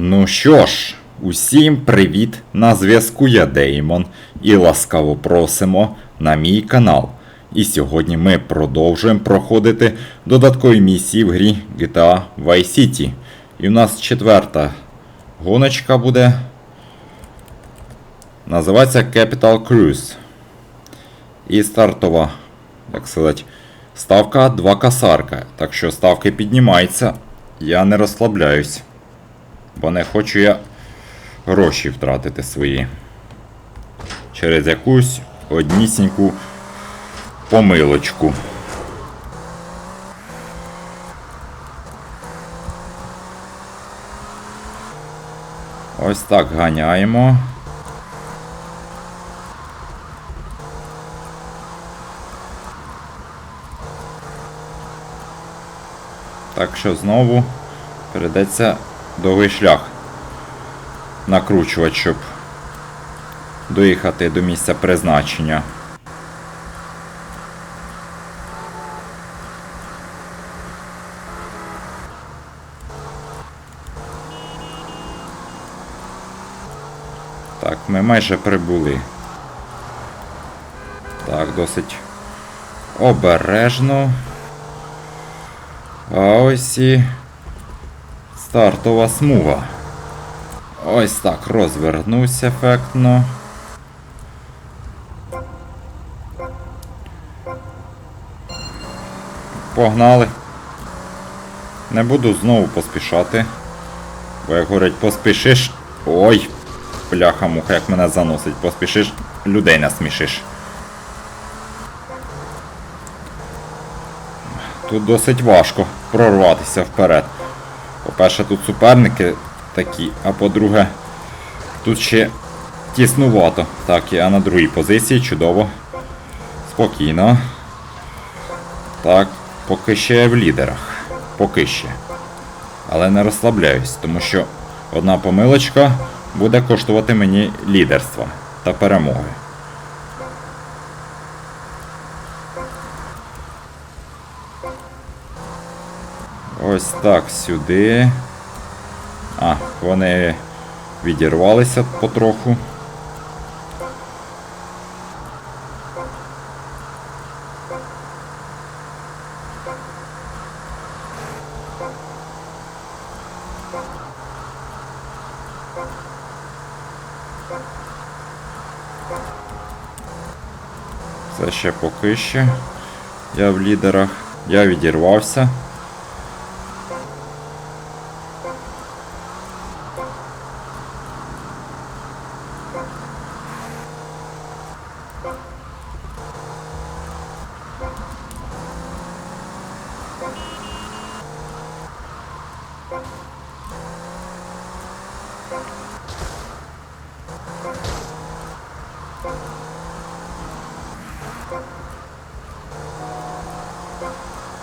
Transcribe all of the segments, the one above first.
Ну що ж, усім привіт! На зв'язку я Деймон і ласкаво просимо на мій канал. І сьогодні ми продовжуємо проходити додаткові місії в грі GTA Vice City. І у нас четверта гоночка буде. Називається Capital Cruise. І стартова, як сказати, ставка 2 касарка. Так що ставки піднімаються. Я не розслабляюсь. Бо не хочу я гроші втратити свої. Через якусь однісіньку помилочку. Ось так ганяємо. Так що знову прийдеться довгий шлях накручувати, щоб доїхати до місця призначення. Так, ми майже прибули. Так, досить обережно. А ось і стартова смуга. Ось так, розвернусь ефектно. Погнали. Не буду знову поспішати. Бо як говорять, поспішиш. Ой! Бляха-муха, як мене заносить. Поспішиш, людей насмішиш. Тут досить важко прорватися вперед. По-перше, тут суперники такі, а по-друге, тут ще тіснувато. Так, я на другій позиції, чудово. Спокійно. Так, поки ще я в лідерах. Поки ще. Але не розслабляюсь, тому що одна помилочка буде коштувати мені лідерства та перемоги. Ось так сюди. А, вони відірвалися потроху. Це ще поки що. Я в лідерах. Я відірвався.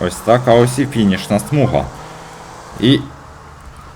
Ось так, а ось і фінішна смуга. І